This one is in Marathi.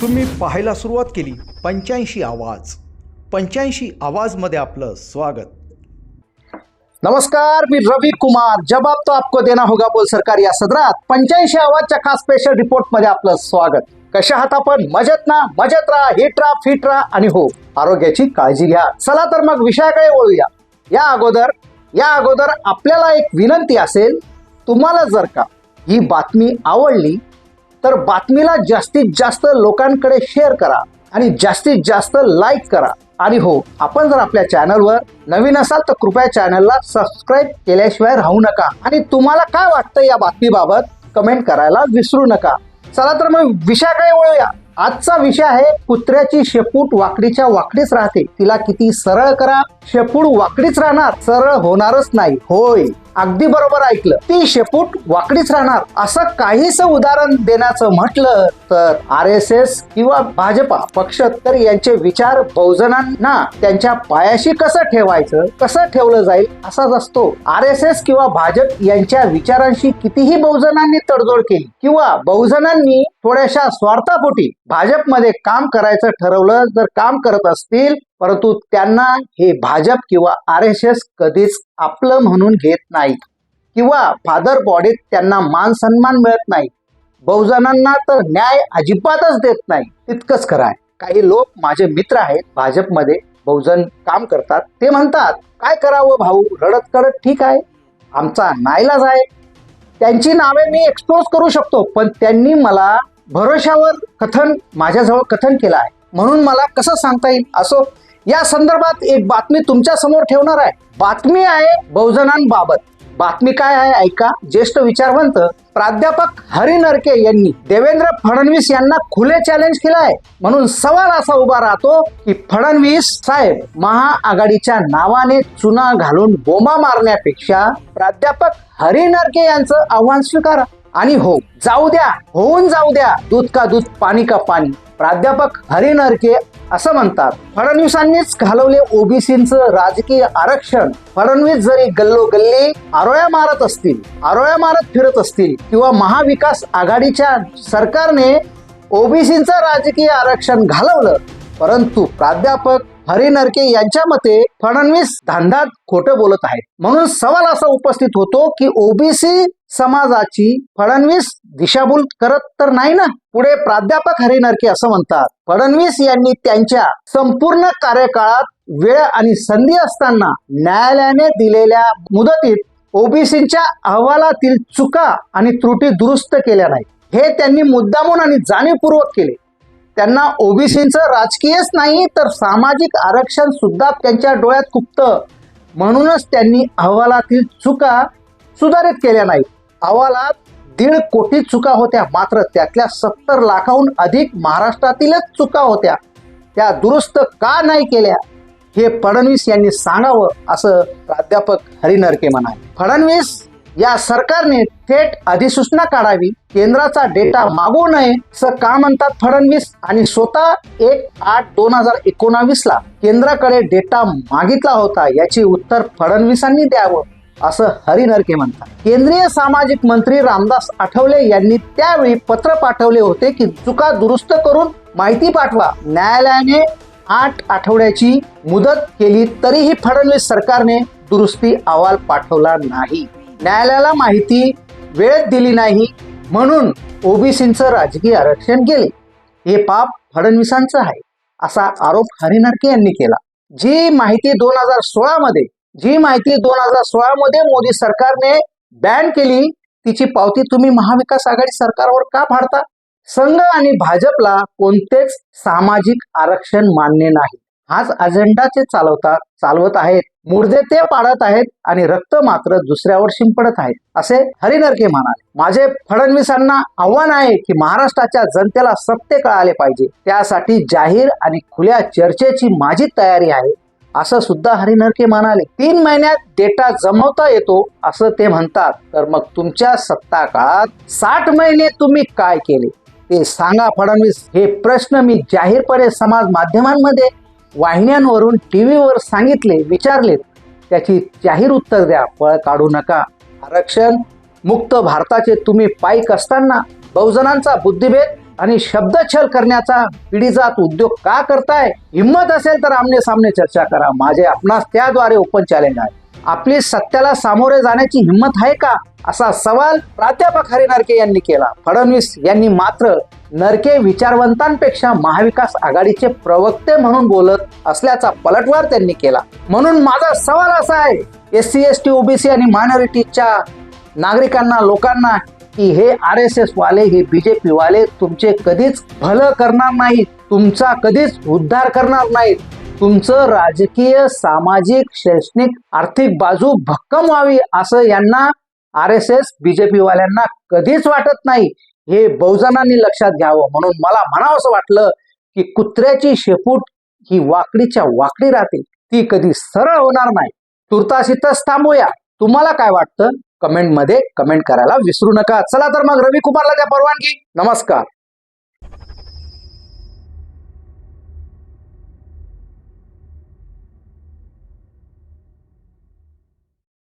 तुम्ही पाहायला सुरुवात केली. पंच्याऐंशी आवाज. पंच्याऐंशी आवाजमध्ये आपलं स्वागत. नमस्कार मी रवी कुमार. जबाब तो आपको देना होगा बोल सरकार या सदरात. पंच्याऐंशी आवाजच्या खास स्पेशल रिपोर्टमध्ये आपलं स्वागत. कशा आहात आपण? मजेत ना? मजेत राहा हिट राहा फिट राहा आणि हो आरोग्याची काळजी घ्या. चला तर मग विषयाकडे वळूया. या अगोदर या अगोदर आपल्याला एक विनंती असेल तुम्हाला जर का ही बातमी आवडली तर बातमीला जास्तीत जास्त लोकांकडे शेअर करा आणि जास्तीत जास्त लाईक करा. आणि हो आपण जर आपल्या चॅनलवर नवीन असाल तर कृपया चॅनलला सबस्क्राईब केल्याशिवाय राहू नका. आणि तुम्हाला काय वाटतं या बातमीबाबत? कमेंट करायला विसरू नका. चला तर मग विषयाकडे वळूया? आजचा विषय आहे कुत्र्याची शेपूट वाकडीच्या वाकडीच राहते. तिला किती सरळ करा. शेपूट वाकडीच राहणार सरळ होणारच नाही. होय. अगदी बरोबर ऐकलं. ती शेपूट वाकडीच राहणार. असं काहीच उदाहरण देण्याचं म्हटलं तर आर एस एस किंवा भाजपा पक्ष तर यांचे विचार बहुजनांना त्यांच्या पायाशी कसं ठेवायचं कसं ठेवलं जाईल असाच असतो. आर एस एस किंवा भाजप यांच्या विचारांशी कितीही बहुजनांनी तडजोड केली किंवा बहुजनांनी थोड्याशा स्वार्थापोटी भाजपमध्ये काम करायचं ठरवलं जर काम करत असतील परंतु त्यांना हे भाजप किंवा आर एस एस कधीच आपलं म्हणून घेत नाहीत किंवा फादर बॉडीत त्यांना मान सन्मान मिळत नाही. बहुजनांना तर न्याय अजिबातच देत नाही. तितकंच खरं आहे. काही लोक माझे मित्र आहेत भाजपमध्ये बहुजन काम करतात. ते म्हणतात काय करावं भाऊ? रडत करत ठीक आहे. आमचा नाईलाज आहे. त्यांची नावे मी एक्सपोज करू शकतो पण त्यांनी मला भरोशावर कथन माझ्याजवळ कथन केलं आहे. म्हणून मला कसं सांगता येईल? असो या संदर्भात एक बातमी तुमच्यासमोर ठेवणार आहे. बातमी आहे बहुजनांबाबत. बातमी काय आहे? ऐका. ज्येष्ठ विचारवंत प्राध्यापक हरी नरके यांनी देवेंद्र फडणवीस यांना खुले चॅलेंज केलं आहे. म्हणून सवाल असा उभा राहतो की फडणवीस साहेब महाआघाडीच्या नावाने चुना घालून बोमा मारण्यापेक्षा प्राध्यापक हरी नरके यांचं आव्हान स्वीकारा. आणि हो जाऊ द्या होऊन जाऊ द्या दूध का दूध पाणी का पाणी. प्राध्यापक हरी नरके असं म्हणतात. फडणवीसांनीच घालवले ओबीसीचं राजकीय आरक्षण. फडणवीस जरी गल्लो गल्ली आरोळ्या मारत असतील आरोळ्या मारत फिरत असतील किंवा महाविकास आघाडीच्या सरकारने ओबीसीचं राजकीय आरक्षण घालवलं परंतु प्राध्यापक हरी नरके यांच्या मते फडणवीस धांदात खोटं बोलत आहेत. म्हणून सवाल असा उपस्थित होतो की ओबीसी समाजाची फडणवीस दिशाभूल करत तर नाही ना? पुढे प्राध्यापक हरी नरके असं म्हणतात. फडणवीस यांनी त्यांच्या संपूर्ण कार्यकाळात वेळ आणि संधी असताना न्यायालयाने दिलेल्या मुदतीत ओबीसीच्या अहवालातील चुका आणि त्रुटी दुरुस्त केल्या नाहीत. हे त्यांनी मुद्दामून आणि जाणीवपूर्वक केले. त्यांना ओबीसीचं राजकीयच नाही तर सामाजिक आरक्षण सुद्धा त्यांच्या डोळ्यात खुपतं म्हणूनच त्यांनी अहवालातील चुका सुधारित केल्या नाही अहवालात दीड कोटी चुका होत्या मात्र त्यातल्या सत्तर लाखाहून अधिक महाराष्ट्रातीलच चुका होत्या. त्या दुरुस्त का नाही केल्या हे फडणवीस यांनी सांगावं असं प्राध्यापक हरिनरके म्हणाले. फडणवीस या सरकारने थेट अधिसूचना काढावी केंद्राचा डेटा मागू नये असं का म्हणतात फडणवीस? आणि स्वतः एक आठ दोन हजार एकोणावीस ला केंद्राकडे डेटा मागितला होता याची उत्तर फडणवीसांनी द्यावं असं हरिनरके म्हणतात. केंद्रीय सामाजिक मंत्री रामदास आठवले यांनी त्यावेळी पत्र पाठवले होते की चुका दुरुस्त करून माहिती पाठवा. न्यायालयाने आठ आठवड्याची मुदत केली तरीही फडणवीस सरकारने दुरुस्ती अहवाल पाठवला नाही. न्यायालयाला माहिती वेळेत दिली नाही म्हणून ओबीसींचं राजकीय आरक्षण गेले. हे पाप फडणवीसांचं आहे असा आरोप हरिनारके यांनी केला. जी माहिती दोन हजार सोळा मध्ये जी माहिती दोन हजार सोळा मध्ये मोदी सरकारने बॅन केली तिची पावती तुम्ही महाविकास आघाडी सरकारवर का फाडता? संघ आणि भाजपला कोणतेच सामाजिक आरक्षण मान्य नाही. हाच अजेंडाचे चालवतात चालवत आहेत. मुर्दे ते पाडत आहेत आणि रक्त मात्र दुसऱ्यावर शिंपडत आहेत. असे हरिनरके म्हणाले. माझे फडणवीसांना आव्हान आहे की महाराष्ट्राच्या जनतेला सत्य कळाले पाहिजे. त्यासाठी जाहीर आणि खुल्या चर्चेची माझी तयारी आहे. असं सुद्धा हरिनरके म्हणाले. तीन महिन्यात डेटा जमवता येतो असं ते म्हणतात. तर मग तुमच्या सत्ता काळात साठ महिने तुम्ही काय केले? ते सांगा फडणवीस. हे प्रश्न मी जाहीरपणे समाज माध्यमांमध्ये वाहिन्यांवरून टी व्हीवर सांगितले विचारले त्याची जाहीर उत्तर द्या पळ काढू नका. आरक्षण मुक्त भारताचे तुम्ही पाईक असताना बहुजनांचा बुद्धिभेद आणि शब्दछल करण्याचा पिढीजात उद्योग का करताय? हिंमत असेल तर आमने सामने चर्चा करा. माझे आपणास त्याद्वारे ओपन चॅलेंज आहे. आपली सत्याला सामोरे जाण्याची हिंमत आहे का? असा सवाल प्राध्यापक हरी नरके यांनी केला. फडणवीस यांनी मात्र नरके विचारवंतांपेक्षा महाविकास आघाडीचे प्रवक्ते म्हणून बोलत असल्याचा पलटवार त्यांनी केला. म्हणून माझा सवाल असा आहे S C S T OBC आणि मायनॉरिटीच्या नागरिकांना लोकांना की हे आर एस एस वाले हे बीजेपी वाले तुमचे कधीच भलं करणार नाहीत तुमचा कधीच उद्धार करणार नाहीत. तुमचं राजकीय सामाजिक शैक्षणिक आर्थिक बाजू भक्कम व्हावी असं यांना आर एस एस बीजेपी वाल्यांना कधीच वाटत नाही. हे बहुजनांनी लक्षात घ्यावं. म्हणून मला म्हणावं असं वाटलं की कुत्र्याची शेपूट ही वाकडीच्या वाकडी राहते. ती कधी सरळ होणार नाही. तुर्तास इथंच थांबूया. तुम्हाला काय वाटतं? कमेंटमध्ये कमेंट करायला विसरू नका. चला तर मग रवी कुमारला द्या परवानगी. नमस्कार.